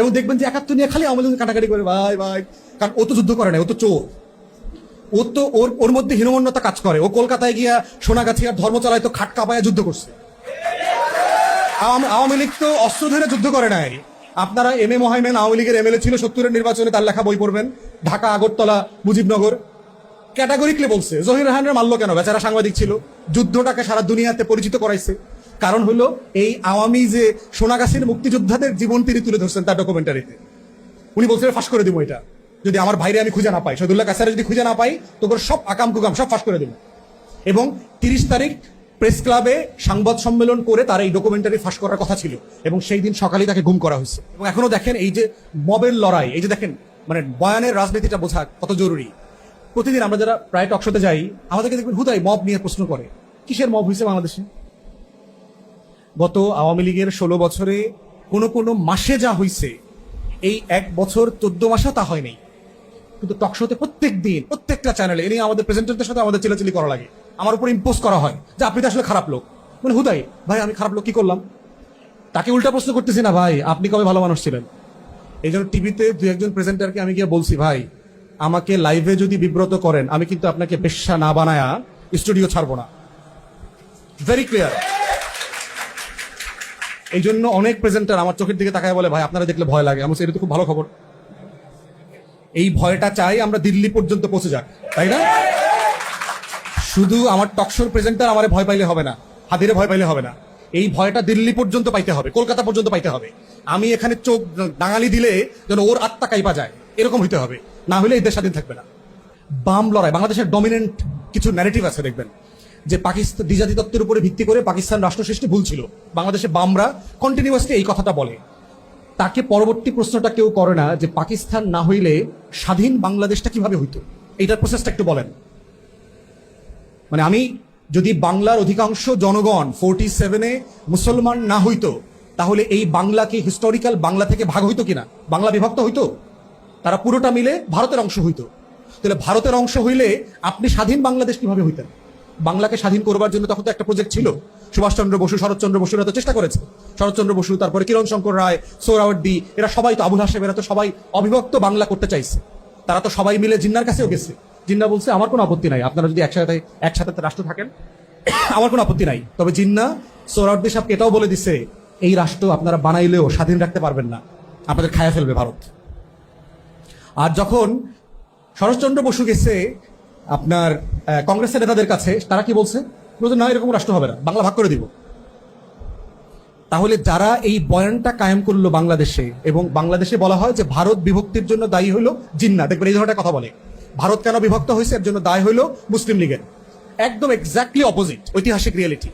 এবং দেখবেন যে একাত্তর নিয়ে খালি লীগ কাটাকাটি করে, ভাই ভাই। কারণ ও তো যুদ্ধ করে না ও তো চোর। ও তো ওর ওর মধ্যে হীনমন্যতা কাজ করে। ও কলকাতায় গিয়া সোনাগাছি আর ধর্মতলায় তো খাট কাপায়া যুদ্ধ করছে। আওয়ামী লীগ তো অস্ত্র ধরে যুদ্ধ করে নাই। আপনারা এম এ মহাইমেন, আওয়ামী লীগের এমএলএ ছিল, সত্তরের নির্বাচনে তার লেখা বই পড়বেন। ঢাকা, আগরতলা, মুজিবনগর। ক্যাটাগরিকলি বলছে, জহির রাহানের মারলো কেন? বেচারা সাংবাদিক ছিল। যুদ্ধটাকে সারা দুনিয়াতে পরিচিত করাইছে। কারণ হলো এই আওয়ামী যে সোনাগাছির মুক্তিযোদ্ধাদের জীবন তিনি তুলে ধরছেন তার ডকুমেন্টারিতে উনি বলছিলেন ফাঁস করে দিব এটা। যদি আমার ভাইরে আমি খুঁজে না পাই শহীদুল্লাহ কাসারে যদি খুঁজে না পাই তোর সব আকাম কুকাম সব ফাঁস করে দেবো। এবং তিরিশ তারিখ প্রেস ক্লাবে সংবাদ সম্মেলন করে তার এই ডকুমেন্টারি ফাঁস করার কথা ছিল এবং সেই দিন সকালে তাকে গুম করা হয়েছে। এবং এখনও দেখেন এই যে মবের লড়াই, এই যে দেখেন মানে বয়ানের রাজনীতিটা বোঝা কত জরুরি। প্রতিদিন আমরা যারা প্রায় টকশোতে যাই, আমাদেরকে দেখবেন, হুদাই, মব নিয়ে প্রশ্ন করে। কিসের মব হয়েছে বাংলাদেশে? গত আওয়ামী লীগের ষোলো বছরে কোনো কোনো মাসে যা হয়েছে এই এক বছর চোদ্দ মাসেও তা হয়নি কিন্তু টকশোতে প্রত্যেক দিন, প্রত্যেকটা চ্যানেলে এনে আমাদের প্রেজেন্টারদের সাথে আমাদের চিলাচিলি করা লাগে। আমার উপর ইম্পোজ করা হয় যে আপনি তো আসলে খারাপ লোক। মানে হুদাই, ভাই, আমি খারাপ লোক কি করলাম? তাকে উল্টা প্রশ্ন করতেছি না, ভাই, আপনি কবে ভালো মানুষ ছিলেন? এই জন্য টিভিতে দু একজন প্রেজেন্টারকে আমি গিয়ে বলছি, ভাই, আমাকে লাইভে যদি বিব্রত করেন, আমি কিন্তু আপনাকে বেশ্যা না বানায়া স্টুডিও ছাড়বো না। ভেরি ক্লিয়ার এই জন্য অনেক প্রেজেন্টার আমার চোখের দিকে তাকায় বলে, ভাই, আপনারা দেখলে ভয় লাগে। আমার এটা তো খুব ভালো খবর। এই ভয়টা চাই আমরা দিল্লি পর্যন্ত পৌঁছে যাক, তাই না? শুধু আমার টকশোর প্রেজেন্টার আমার ভয় পাইলে হবে না, হাদিরে ভয় পাইলে হবে না। এই ভয়টা দিল্লি পর্যন্ত পাইতে হবে, কলকাতা পর্যন্ত পাইতে হবে। আমি এখানে চোখ ডাঙালি দিলে যেন ওর আত্মা কাইপা যায়, এরকম হইতে হবে। না হলে এই দেশ স্বাধীন থাকবে না। বাম লড়াই, বাংলাদেশের ডমিনেন্ট কিছু ন্যারেটিভ আছে, দেখবেন। যে পাকিস্তান দ্বিজাতি তত্ত্বের উপরে ভিত্তি করে পাকিস্তান রাষ্ট্র সৃষ্টি ভুল ছিল। বাংলাদেশে বামরা কন্টিনিউয়াসলি এই কথাটা বলে। তাকে পরবর্তী প্রশ্নটা কেউ করে না যে পাকিস্তান না হইলে স্বাধীন বাংলাদেশটা কীভাবে হইতো? এইটার প্রসেসটা একটু বলেন। মানে আমি যদি বাংলার অধিকাংশ জনগণ ফোরটি সেভেনে মুসলমান না হইতো, তাহলে এই বাংলাকে হিস্টোরিক্যাল বাংলা থেকে ভাগ হইতো কিনা? বাংলা বিভক্ত হইতো? তারা পুরোটা মিলে ভারতের অংশ হইতো। তাহলে ভারতের অংশ হইলে আপনি স্বাধীন বাংলাদেশ কীভাবে হইতেন? বাংলাকে স্বাধীন করবার জন্য তখন তো একটা প্রজেক্ট ছিল। সুভাষচন্দ্র বসু, শরৎচন্দ্র বসুরা তো চেষ্টা করেছে। শরৎচন্দ্র বসু, তারপরে কিরণ শঙ্কর রায় সৌরাওয়ার্দী এরা সবাই তো আবুল হাসেম এরা তো সবাই অবিভক্ত বাংলা করতে চাইছে। তারা তো সবাই মিলে জিন্নার কাছেও গেছে। জিন্না বলছে, আমার কোনো আপত্তি নাই। আপনারা যদি একসাথে একসাথে রাষ্ট্র থাকেন, আমার কোনো আপত্তি নাই। তবে জিন্না সৌরাওয়ার্দী সাহেবকে এটাও বলে দিছে, এই রাষ্ট্র আপনারা বানাইলেও স্বাধীন রাখতে পারবেন না। আপনাদের খায়া ফেলবে ভারত। আর যখন শরৎচন্দ্র বসু গেছে আপনার কংগ্রেসের নেতাদের কাছে তারা কি বলছে? বলছে, না, এরকম রাষ্ট্র হবে না। বাংলা ভাগ করে দিব। তাহলে যারা এই বয়ানটা কায়েম করল বাংলাদেশে, এবং বাংলাদেশে বলা হয় যে ভারত বিভক্তির জন্য দায়ী হলো জিন্না। দেখবেন এই ধরনের কথা বলে। ভারত কেন বিভক্ত হয়েছে? এর জন্য দায় হলো মুসলিম লীগের। একদম এক্স্যাক্টলি অপোজিট ঐতিহাসিক রিয়েলিটি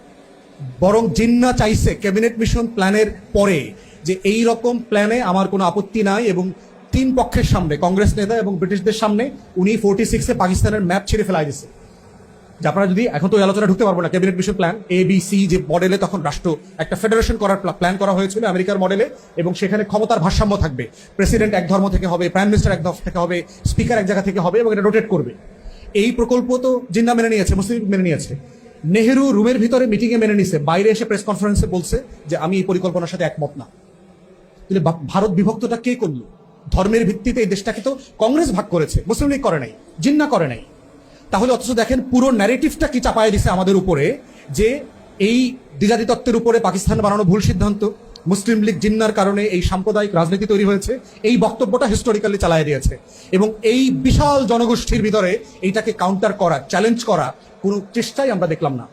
বরং জিন্না চাইছে ক্যাবিনেট মিশন প্ল্যানের পরে যে এই রকম প্ল্যানে আমার কোনো আপত্তি নাই এবং তিন পক্ষের সামনে, কংগ্রেস নেতা এবং ব্রিটিশদের সামনে, উনি ফোর্টি সিক্সে পাকিস্তানের ম্যাপ ছেড়ে ফেলাই দিছে যে আপনারা যদি এখন তো আলোচনা ঢুকতে পারব না cabinet mission plan A B C যে মডেলে তখন রাষ্ট্র, একটা ফেডারেশন করার প্ল্যান করা হয়েছিল আমেরিকার মডেলে এবং সেখানে ক্ষমতার ভারসাম্য থাকবে। প্রেসিডেন্ট এক ধর্ম থেকে হবে প্রাইম মিনিস্টার এক ধর্ম থেকে হবে স্পিকার এক জায়গা থেকে হবে, এবং এটা রোটেট করবে। এই প্রকল্প তো জিন্না মেনে নিয়েছে, মুসলিম মেনে নিয়েছে। নেহেরু রুমের ভিতরে মিটিংয়ে মেনে নিছে, বাইরে এসে প্রেস কনফারেন্সে বলছে যে, আমি এই পরিকল্পনার সাথে একমত না। তাহলে ভারত বিভক্তটা কে করল? ধর্মের ভিত্তিতে এই দেশটাকে তো কংগ্রেস ভাগ করেছে, মুসলিম লীগ করে নাই, জিন্না করে নাই। তাহলে অথচ দেখেন পুরো ন্যারেটিভটা কি চাপায় দিছে আমাদের উপরে, যে এই দ্বিজাতি তত্ত্বের উপরে পাকিস্তান বানানো ভুল সিদ্ধান্ত, মুসলিম লীগ জিন্নার কারণে এই সাম্প্রদায়িক রাজনীতি তৈরি হয়েছে, এই বক্তব্যটা হিস্টোরিক্যালি চালায় দিয়েছে। এবং এই বিশাল জনগোষ্ঠীর ভিতরে এইটাকে কাউন্টার করা চ্যালেঞ্জ করা, কোনো চেষ্টাই আমরা দেখলাম না।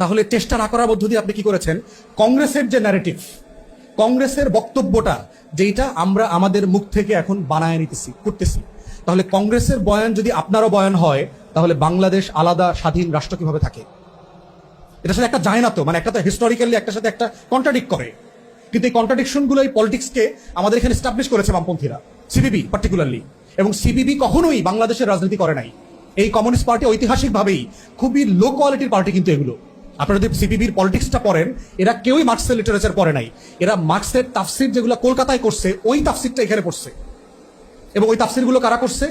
তাহলে চেষ্টা না করার মধ্য দিয়ে আপনি কি করেছেন? কংগ্রেসের যে ন্যারেটিভ কংগ্রেসের বক্তব্যটা যেটা আমরা আমাদের মুখ থেকে এখন বানায় নিতেছি, করতেছি। তাহলে কংগ্রেসের বয়ান যদি আপনারও বয়ান হয়, তাহলে বাংলাদেশ আলাদা স্বাধীন রাষ্ট্র কীভাবে থাকে? এটার সাথে একটা যায় না তো মানে একটা তো হিস্টোরিক্যালি একটা সাথে একটা কন্ট্রাডিক্ট করে। কিন্তু এই কন্ট্রাডিকশনগুলো এই পলিটিক্সকে আমাদের এখানে স্টাবলিশ করেছে বামপন্থীরা সিবিবি পার্টিকুলারলি এবং সিবিবি কখনোই বাংলাদেশের রাজনীতি করে নাই। এই কমিউনিস্ট পার্টি ঐতিহাসিকভাবেই খুবই লো কোয়ালিটির পার্টি কিন্তু এগুলো। আপনারা যদি সিপিবির পলিটিক্সটা পড়েন, এরা কেউই মার্কসের লিটারেচার পড়ে নাই। এরা মার্কসের তাফসির যেগুলো কলকাতায় করছে, ওই তাফসিরটা এখানে পড়ছে। এবং ওই তাফসিরগুলো কারা করছে?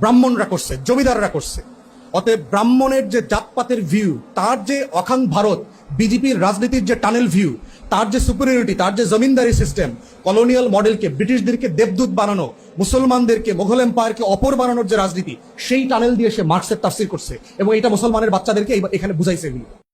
ব্রাহ্মণরা করছে, জমিদাররা করছে। অতএব ব্রাহ্মণের যে জাতপাতের ভিউ তার যে অখাং ভারত বিজেপির রাজনীতির যে টানেল ভিউ তার যে সুপিরিয়রিটি তার যে জমিনদারি সিস্টেম কলোনিয়াল মডেলকে ব্রিটিশদেরকে দেবদূত বানানো, মুসলমানদেরকে, মোঘল এম্পায়ারকে অপর বানানোর যে রাজনীতি, সেই টানেল দিয়ে সে মার্কসের তাফসির করছে। এবং এটা মুসলমানের বাচ্চাদেরকে এখানে বুঝাইছে। এগুলো